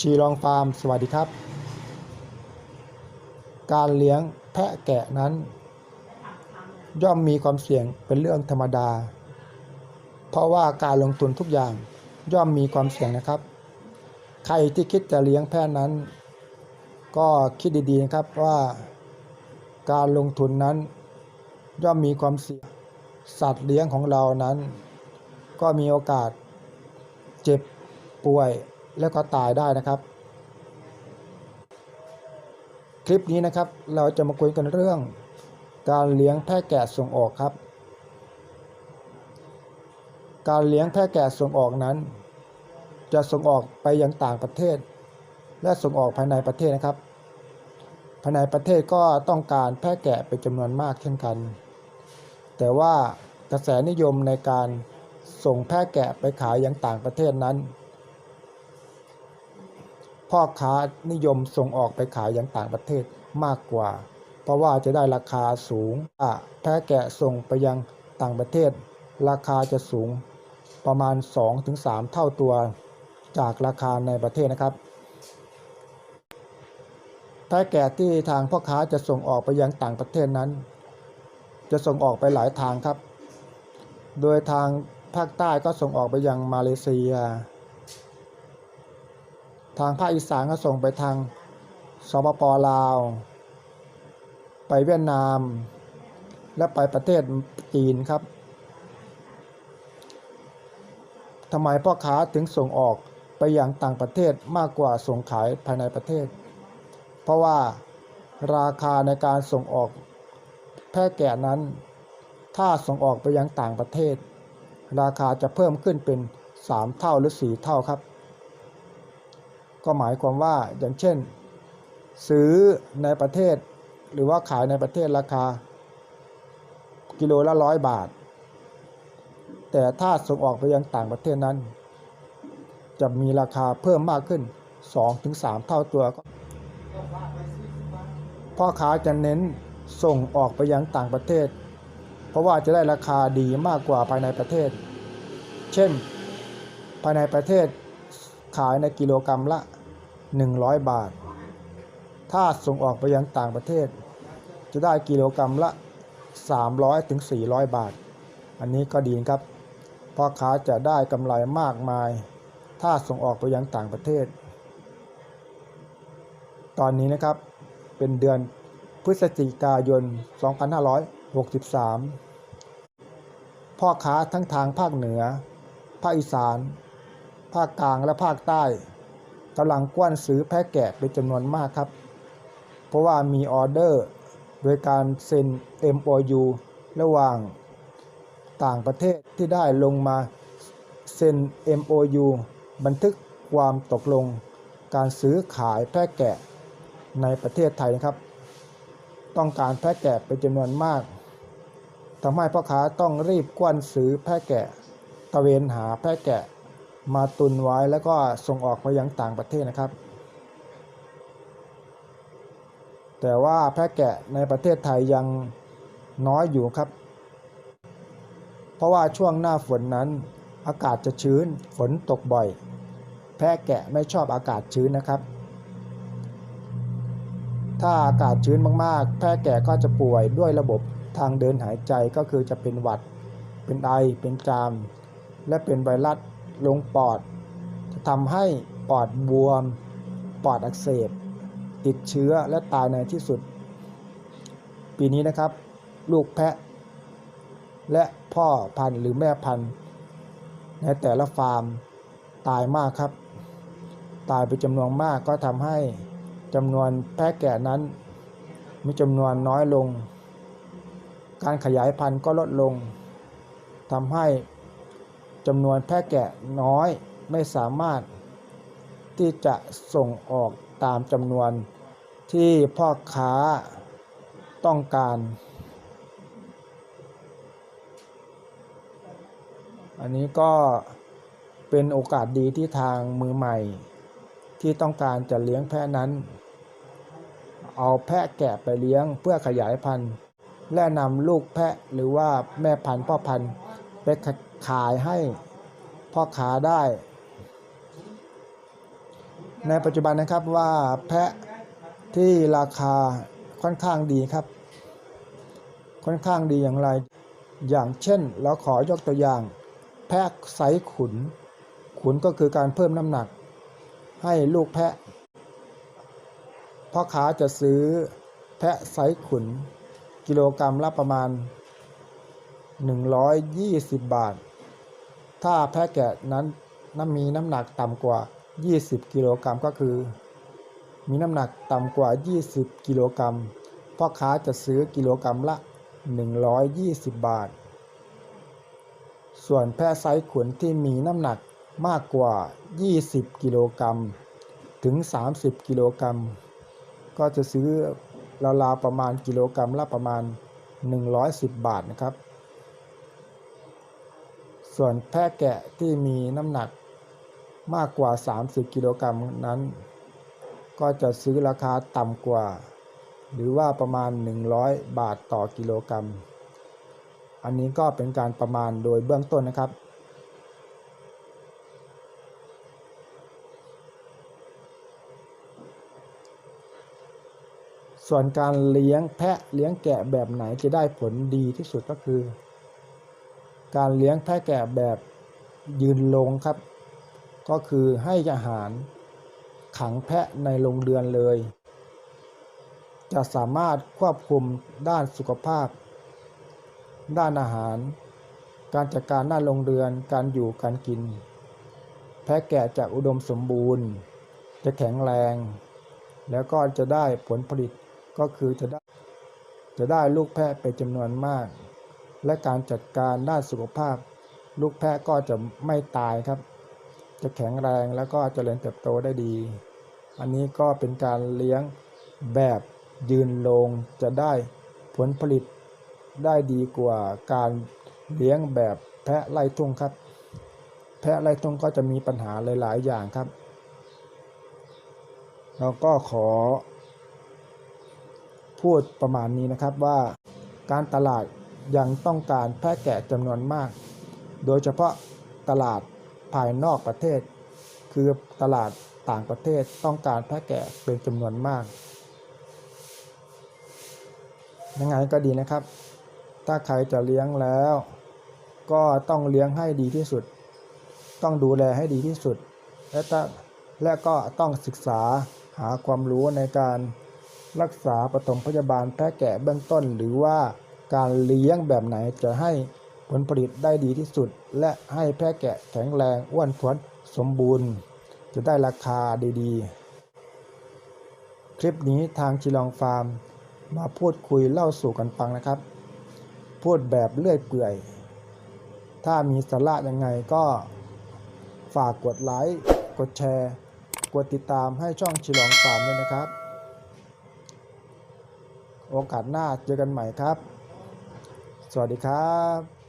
ชีลองฟาร์ม สวัสดีครับ การเลี้ยงแพะแกะนั้น ย่อมมีความเสี่ยงเป็นเรื่องธรรมดา เพราะว่าการลงทุนทุกอย่างย่อมมีความเสี่ยงนะครับ ใครที่คิดจะเลี้ยงแพะนั้น ก็คิดดีๆนะครับว่าการลงทุนนั้น ย่อมมีความเสี่ยงสัตว์เลี้ยงของเรานั้น ก็มีโอกาสเจ็บป่วย แล้วก็ตายได้นะครับ คลิปนี้นะครับเราจะมาคุยกันเรื่อง การเลี้ยงแพะแกะส่งออกครับ การเลี้ยงแพะแกะส่งออกนั้น จะส่งออกไปยังต่างประเทศ และส่งออกภายในประเทศนะครับ ภายในประเทศก็ต้องการแพะแกะเป็นจำนวนมากเช่นกัน แต่ว่ากระแสนิยมในการส่งแพะแกะไปขายยังต่างประเทศนั้น พ่อค้านิยมส่งออกไปขายยังต่างประเทศมากกว่า เพราะว่าจะได้ราคาสูงอะแพะแกะส่งไปยังต่างประเทศ ราคาจะสูงประมาณ 2-3 เท่าตัวจากราคาในประเทศนะครับแพะแกะที่ทางพ่อค้าจะส่งออกไปยังต่างประเทศนั้น จะส่งออกไปหลายทางครับ โดยทางภาคใต้ก็ส่งออกไปยังมาเลเซีย ทางภาคอีสานก็ส่งไปทางสปปลาว ไปเวียดนาม และไปประเทศจีนครับทำไมพ่อค้าถึงส่งออกไปยังต่างประเทศมากกว่าส่งขายภายในประเทศ เพราะว่าราคาในการส่งออกแพะแกะนั้น ถ้าส่งออกไปยังต่างประเทศ ราคาจะเพิ่มขึ้นเป็น 3 เท่าหรือ 4 เท่าครับ ก็หมายความว่าอย่างเช่น ซื้อในประเทศ หรือว่าขายในประเทศราคา กิโลละร้อยบาท แต่ถ้าส่งออกไปยังต่างประเทศนั้น จะมีราคาเพิ่มมากขึ้น 2-3 เท่าตัวพ่อค้าจะเน้นส่งออกไปยังต่างประเทศ เพราะว่าจะได้ราคาดีมากกว่าภายในประเทศ เช่น ภายในประเทศ ขายในกิโลกรรัมละ 100 บาท ถ้าส่งออกไปยังต่างประเทศ จะได้กิโลกรรัมละ 300ถึง400 บาท อันนี้ก็ดีครับพ่อค้าจะได้กำไรมากมาย ถ้าส่งออกไปยังต่างประเทศ ตอนนี้นะครับเป็นเดือนพฤศจิกายน 2563 พ่อค้าทั้งทางภาคเหนือ ภาคอีสาน ภาคกลางและภาคใต้กำลังกว้านซื้อแพะแกะเป็นจำนวนมากครับ เพราะว่ามีออเดอร์ โดยการเซ็น MOU ระหว่างต่างประเทศที่ได้ลงมาเซ็น MOU บันทึกความตกลงการซื้อขายแพะแกะในประเทศไทยนะครับ ต้องการแพะแกะเป็นจำนวนมากทำให้พ่อค้าต้องรีบกว้านซื้อแพะแกะ ตะเวนหาแพะแกะ มาตุนไว้แล้วก็ส่งออกไปยังต่างประเทศนะครับ แต่ว่าแพะแกะในประเทศไทยยังน้อยอยู่ครับ เพราะว่าช่วงหน้าฝนนั้น อากาศจะชื้นฝนตกบ่อย แพะแกะไม่ชอบอากาศชื้นนะครับ ถ้าอากาศชื้นมากๆ แพะแกะก็จะป่วยด้วยระบบทางเดินหายใจก็คือจะเป็นหวัด เป็นไอ เป็นจาม และเป็นไวรัส ลงปอด จะทำให้ปอดบวม ปอดอักเสบ ติดเชื้อและตายในที่สุด ปีนี้นะครับ ลูกแพะ และพ่อพันธุ์หรือแม่พันธุ์ ในแต่ละฟาร์มตายมากครับ ตายเป็นจำนวนมากก็ทำให้จำนวนแพะแกะนั้น มีจำนวนน้อยลง การขยายพันธุ์ก็ลดลงทำให้ จำนวนแพะแกะน้อยไม่สามารถที่จะส่งออกตามจำนวนที่พ่อค้าต้องการ อันนี้ก็เป็นโอกาสดีที่ทางมือใหม่ ที่ต้องการจะเลี้ยงแพะนั้น เอาแพะแกะไปเลี้ยงเพื่อขยายพันธุ์ และนำลูกแพะหรือว่าแม่พันธุ์พ่อพันธุ์ไป ขายให้พ่อค้าได้ ในปัจจุบันนะครับว่าแพะที่ราคาค่อนข้างดีครับ ค่อนข้างดีอย่างไร อย่างเช่นเราขอยกตัวอย่าง แพะไซขุน ขุนก็คือการเพิ่มน้ำหนัก ให้ลูกแพะพ่อค้าจะซื้อแพะไซขุน กิโลกรรัมละประมาณ 120 บาท ถ้าแพะแกะนั้นน้ำมีน้ำหนักต่ำกว่า 20 กิโลกรัมก็คือ มีน้ำหนักต่ำกว่า 20 กิโลกรัมพ่อค้าจะซื้อกิโลกรัมละ 120 บาท ส่วนแพะไซส์ขุนที่มีน้ำหนักมากกว่า 20 กิโลกรัมถึง 30 กิโลกรัมก็จะซื้อราวๆประมาณกิโลกรัมละประมาณ 110 บาทนะครับ ส่วนแพะแกะที่มีน้ำหนักมากกว่า 30 กิโลกรัมนั้น ก็จะซื้อราคาต่ำกว่า หรือว่าประมาณ 100 บาทต่อกิโลกรัม อันนี้ก็เป็นการประมาณโดยเบื้องต้นนะครับ ส่วนการเลี้ยงแพะเลี้ยงแกะแบบไหนจะได้ผลดีที่สุดก็คือ การเลี้ยงแพะแกะแบบยืนลงครับ ก็คือให้อาหารขังแพะในโรงเรือนเลย จะสามารถควบคุมด้านสุขภาพ ด้านอาหาร การจัดการด้านโรงเรือนการอยู่การกิน แพะแกะจะอุดมสมบูรณ์ จะแข็งแรง แล้วก็จะได้ผลผลิตก็คือจะได้จะได้ลูกแพะเป็นจำนวนมาก และการจัดการด้านสุขภาพ ลูกแพะก็จะไม่ตายครับ จะแข็งแรงแล้วก็เจริญเติบโตได้ดี อันนี้ก็เป็นการเลี้ยงแบบยืนลงจะได้ผลผลิตได้ดีกว่าการเลี้ยงแบบแพะไล่ทุ่งครับ แพะไล่ทุ่งก็จะมีปัญหาหลายๆอย่างครับ เราก็ขอ พูดประมาณนี้นะครับว่าการตลาด ยังต้องการแพะแกะจำนวนมาก โดยเฉพาะตลาดภายนอกประเทศ คือตลาดต่างประเทศต้องการแพะแกะเป็นจำนวนมากยังไงก็ดีนะครับ ถ้าใครจะเลี้ยงแล้ว ก็ต้องเลี้ยงให้ดีที่สุด ต้องดูแลให้ดีที่สุด และและก็ต้องศึกษาหาความรู้ในการรักษาปฐมพยาบาลแพะแกะเบื้องต้นหรือว่า การเลี้ยงแบบไหนจะให้ผลผลิตได้ดีที่สุด และให้แพะแกะแข็งแรงอ้วนท้วนสมบูรณ์ จะได้ราคาดีๆ คลิปนี้ทางชิลองฟาร์ม มาพูดคุยเล่าสู่กันฟังนะครับ พูดแบบเลื่อยเปื่อย ถ้ามีสาระยังไงก็ฝากกดไลค์ กดแชร์ กดติดตามให้ช่องชิลองฟาร์มด้วยนะครับ โอกาสหน้าเจอกันใหม่ครับ สวัสดีครับ